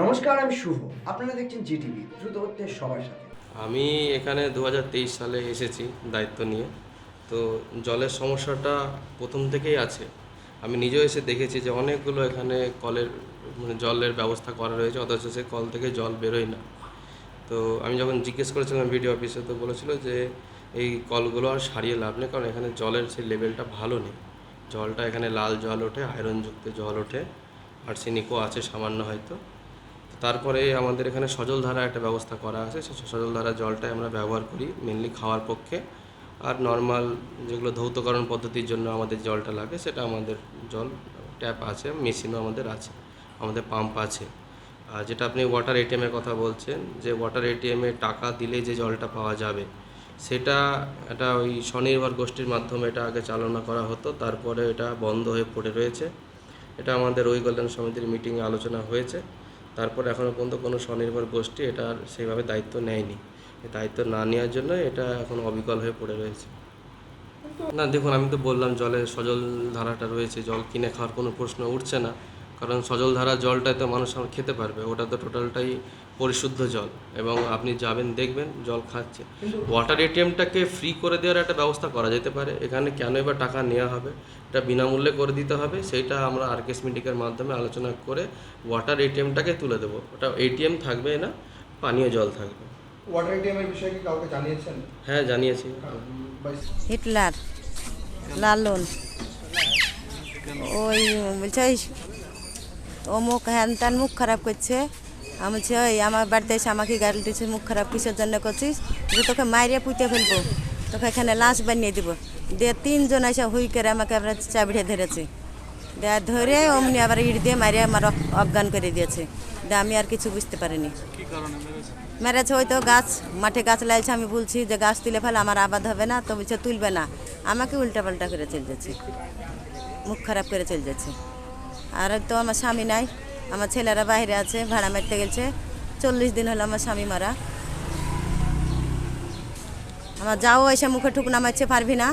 নমস্কার, আমি শুভ। আপনারা দেখছেন জিটিভি দ্রুত হচ্ছে সবার সাথে। আমি এখানে দু হাজার তেইশ সালে এসেছি দায়িত্ব নিয়ে। তো জলের সমস্যাটা প্রথম থেকেই আছে। আমি নিজেও এসে দেখেছি যে অনেকগুলো এখানে কলের মানে জলের ব্যবস্থা করা রয়েছে, অথচ সে কল থেকে জল বেরোয় না। তো আমি যখন জিজ্ঞেস করেছিলাম ভিডিও অফিসে, তো বলেছিল যে এই কলগুলো আর সারিয়ে লাভ নেই, কারণ এখানে জলের সেই লেভেলটা ভালো নেই। জলটা এখানে লাল জল ওঠে, আয়রনযুক্ত জল ওঠে আর আর্সেনিকও আছে সামান্য হয়তো। তারপরে আমাদের এখানে সজলধারা একটা ব্যবস্থা করা আছে। সেই সজলধারা জলটাই আমরা ব্যবহার করি মেনলি খাওয়ার পক্ষে। আর নর্মাল যেগুলো ধৌতকরণ পদ্ধতির জন্য আমাদের জলটা লাগে, সেটা আমাদের জল ট্যাপ আছে মেশিনও আমাদের আছে, আমাদের পাম্প আছে। আর যেটা আপনি ওয়াটার এটিএমের কথা বলছেন, যে ওয়াটার এটিএমে টাকা দিলে যে জলটা পাওয়া যাবে, সেটা এটা ওই স্বনির্ভর গোষ্ঠীর মাধ্যমে এটা আগে চালনা করা হতো, তারপরে এটা বন্ধ হয়ে পড়ে রয়েছে। এটা আমাদের ওই কল্যাণ সমিতির মিটিংয়ে আলোচনা হয়েছে। তারপর এখনও পর্যন্ত কোনো স্বনির্ভর গোষ্ঠী এটার সেইভাবে দায়িত্ব নেয়নি। দায়িত্ব না নেওয়ার জন্য এটা এখন অবিকল হয়ে পড়ে রয়েছে। না, দেখুন, আমি তো বললাম জলের সজল ধারাটা রয়েছে, জল কিনে খাওয়ার কোনো প্রশ্ন উঠছে না। কারণ সজল ধারা জলটাই তো মানুষ আমার খেতে পারবে ওটা তো টোটালটাই পরিশুদ্ধ জল। এবং আপনি যাবেন দেখবেন জল খাচ্ছে। ওয়াটার এটিএমটাকে ফ্রি করে দেওয়ার একটা ব্যবস্থা করা যেতে পারে। এখানে কেন এবার টাকা নেওয়া হবে এটা বিনামূল্যে করে দিতে হবে। সেইটা আমরা আরকেস মিটিংয়ের মাধ্যমে আলোচনা করে ওয়াটার এটিএমটাকে তুলে দেবো। ওটা এটিএম থাকবে না পানীয় জল থাকবে। ওয়াটার এটিএমের বিষয়ে কি কাউকে জানিয়েছেন? হ্যাঁ জানিয়েছি। হিটলার লালন। ওই বলছে অমুক হ্যান ত্যান মুখ খারাপ করছে। আমি বলছি ওই আমার বাড়িতে এসে আমাকে গাড়ি দিচ্ছে মুখ খারাপ কিসের জন্য করছিস? যে তোকে মাইরে পুঁতে ফেলব তোকে এখানে লাশ বানিয়ে দিব। দিয়ে তিনজন এসে হুই করে আমাকে আবার চাবিড়ে ধরেছে। দিয়ে ধরে অমনি আবার ইট দিয়ে মারিয়ে আমার অজ্ঞান করে দিয়েছে। দিয়ে আমি আর কিছু বুঝতে পারিনি। মেরেছে? ওই তো গাছ মাঠে গাছ লাগছে আমি বলছি যে গাছ তুলে ফেলে আমার আবাদ হবে না তো বলছে তুলবে না। আমাকে উল্টাপাল্টা করে চলে যাচ্ছে মুখ খারাপ করে চলে যাচ্ছে। আর তো আমার স্বামী নাই, আমার ছেলেরা বাইরে আছে, ভাড়া মারতে গেছে। চল্লিশ দিন হলো আমার স্বামী মারা। আমার যাও এসে মুখে ঠুক নামাচ্ছে, পারবি না?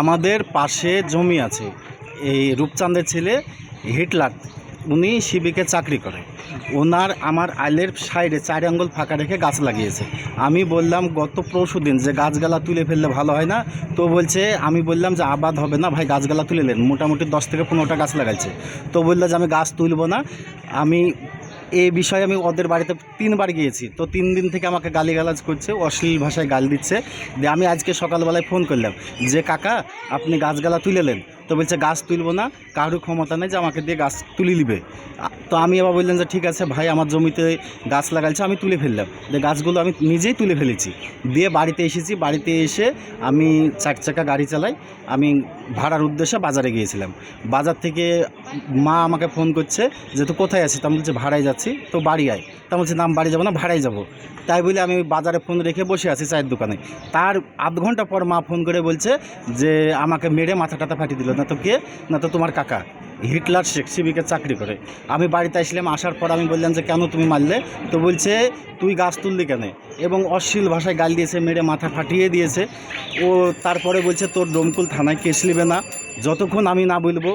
আমাদের পাশে জমি আছে। এই রূপচাঁদের ছেলে হিটলার। উনি শিবিকে চাকরি করে। ওনার আমার আইলের সাইডে চার আঙ্গুল ফাঁকা রেখে গাছ লাগিয়েছে। আমি বললাম, গত পরশু দিন যে গাছগালা তুলে ফেললে ভালো হয় না? তো বলছে, আমি বললাম যে আবাদ হবে না, ভাই গাছগালা তুলে নেন। মোটামুটি দশ থেকে পনেরোটা গাছ লাগাইছে। তো বলল যে, আমি গাছ তুলবো না। আমি এই বিষয়ে আমি ওদের বাড়িতে তিনবার গিয়েছি। তো তিন দিন থেকে আমাকে গালিগালাজ করছে, অশ্লীল ভাষায় গাল দিচ্ছে। দিয়ে আমি আজকে সকালবেলায় ফোন করলাম যে, কাকা, আপনি গাছগালা তুলে নেন। তো বলছে, গাছ তুলবো না কারোর ক্ষমতা নেই যে আমাকে দিয়ে গাছ তুলে নিবে। তো আমি আবার বললাম যে, ঠিক আছে ভাই, আমার জমিতে গাছ লাগাইছে, আমি তুলে ফেললাম। যে গাছগুলো আমি নিজেই তুলে ফেলেছি। দিয়ে বাড়িতে এসেছি। বাড়িতে এসে আমি চার চাকা গাড়ি চালাই, আমি ভাড়ার উদ্দেশ্যে বাজারে গিয়েছিলাম। বাজার থেকে মা আমাকে ফোন করছে যে তো কোথায় আছিস? তা আমি বলছি, ভাড়ায় যাচ্ছি। তো বাড়ি আয়। তা বলছে, না বাড়ি যাব না, ভাড়ায় যাব। তাই বলে আমি বাজারে ফোন রেখে বসে আছি চায়ের দোকানে। তার আধ ঘণ্টা পর মা ফোন করে বলছে যে, আমাকে মেরে মাথা টাথা ফাটিয়ে দিল। না তো কে না তো তোমার কাকা। হিটলার শেখ সিবিকে চাকরি করে। আমি বাড়িতে আসলাম, আসার পর আমি বললাম যে, কেন তুমি মারলে? তো বলছে, তুই গাছ তুললি কেন? এবং অশ্লীল ভাষায় গাল দিয়েছে, মেরে মাথা ফাটিয়ে দিয়েছে। ও তারপরে বলছে, তোর ডোমকুল থানায় কেস নেবে না। যতক্ষণ আমি না বলব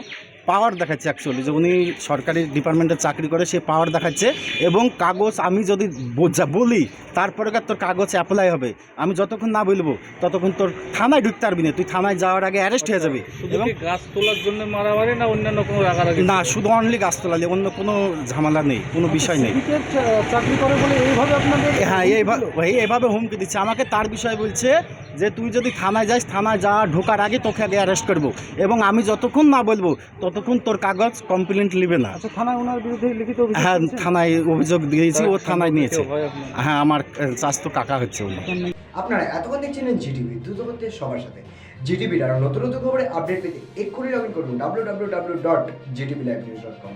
পাওয়ার দেখাচ্ছে অ্যাকচুয়ালি যে উনি সরকারি ডিপার্টমেন্টে চাকরি করে সে পাওয়ার দেখাচ্ছে। এবং কাগজ আমি যদি বোঝা বলি তারপরে কার তোর কাগজ অ্যাপ্লাই হবে? আমি যতক্ষণ না বলব ততক্ষণ তোর থানায় ঢুকতে পারবি না। তুই থানায় যাওয়ার আগে অ্যারেস্ট হয়ে যাবি। এবং গাছ তোলার জন্য মারামারি না অন্যান্য কোনো রাগারাগি? না শুধু অনলি গাছ তোলালে অন্য কোনো ঝামেলা নেই কোনো বিষয় নেই। চাকরি করে বলে এইভাবে আপনাদের হ্যাঁ এইভাবে এইভাবে হুমকি দিচ্ছে। আমাকে তার বিষয়ে বলছে যে তুই যদি থানায় যাস থানায় যা ঢোকার আগে তোকে আগে অ্যারেস্ট করব। এবং আমি যতক্ষণ না বলব ততক্ষণ তোর কাগজ কমপ্লেন্ট নেবে না। আচ্ছা থানায় ওনার বিরুদ্ধে লিখিত হ্যাঁ থানায় অভিযোগ দিয়েছি ও থানায় নিয়েছে। হয় আমার স্বাস্থ্য কাকা হচ্ছে উনি আপনারা এতক্ষণ দেখছিলেন জিটিভি দ্রুত হচ্ছে সবার সাথে। জিটিভির আরও নতুন নতুন খবরে আপডেট পেতে এক্ষুনি লগ ইন করুন W W W dot GTV live news dot com